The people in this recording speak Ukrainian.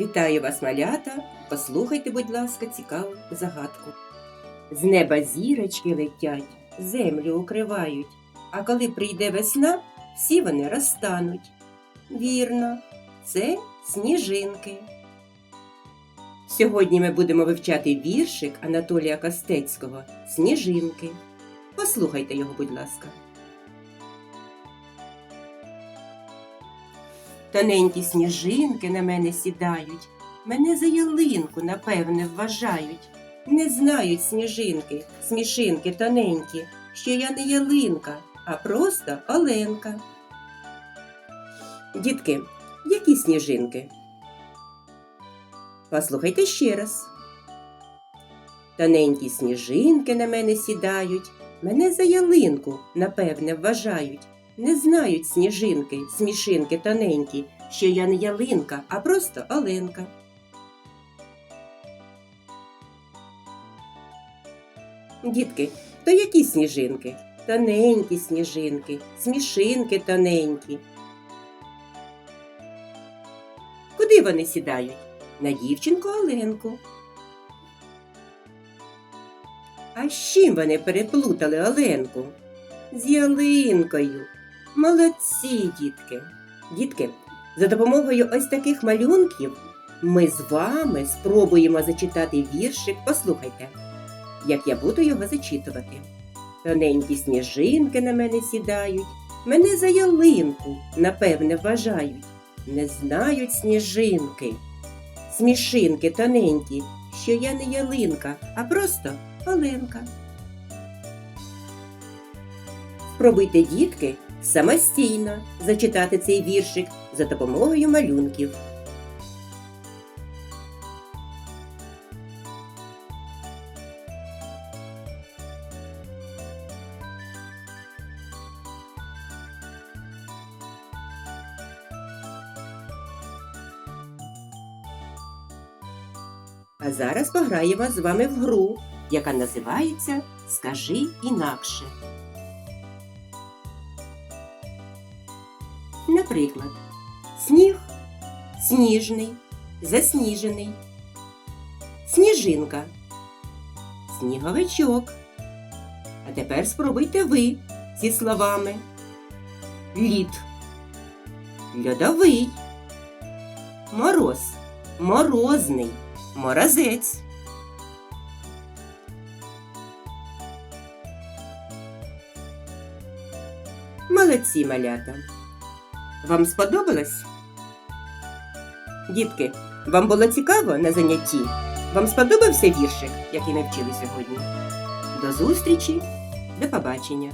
Вітаю вас, малята! Послухайте, будь ласка, цікаву загадку. З неба зірочки летять, землю укривають, а коли прийде весна, всі вони розтануть. Вірно, це сніжинки. Сьогодні ми будемо вивчати віршик Анатолія Костецького Сніжинки. Послухайте його, будь ласка. Тоненькі сніжинки на мене сідають, мене за ялинку, напевне, вважають. Не знають сніжинки, смішинки тоненькі, що я не ялинка, а просто Оленка. Дітки, які сніжинки? Послухайте ще раз. Тоненькі сніжинки на мене сідають, мене за ялинку, напевне, вважають. Не знають сніжинки, смішинки тоненькі, що я не ялинка, а просто Оленка. Дітки, то які сніжинки? Тоненькі сніжинки, смішинки тоненькі. Куди вони сідають? На дівчинку Оленку. А з чим вони переплутали Оленку? З ялинкою. Молодці, дітки. Дітки, за допомогою ось таких малюнків ми з вами спробуємо зачитати віршик. Послухайте, як я буду його зачитувати. Тоненькі сніжинки на мене сідають, мене за ялинку, напевне, вважають. Не знають сніжинки, смішинки тоненькі, що я не ялинка, а просто Оленка. Спробуйте, дітки, самостійно зачитати цей віршик за допомогою малюнків. А зараз пограємо з вами в гру, яка називається Скажи інакше. Наприклад, сніг сніжний, засніжений, сніжинка, сніговичок. А тепер спробуйте ви зі словами лід, льодовий, мороз, морозний, морозець. Молодці малята. Вам сподобалось? Дітки, вам було цікаво на занятті? Вам сподобався віршик, який вчили сьогодні? До зустрічі, до побачення!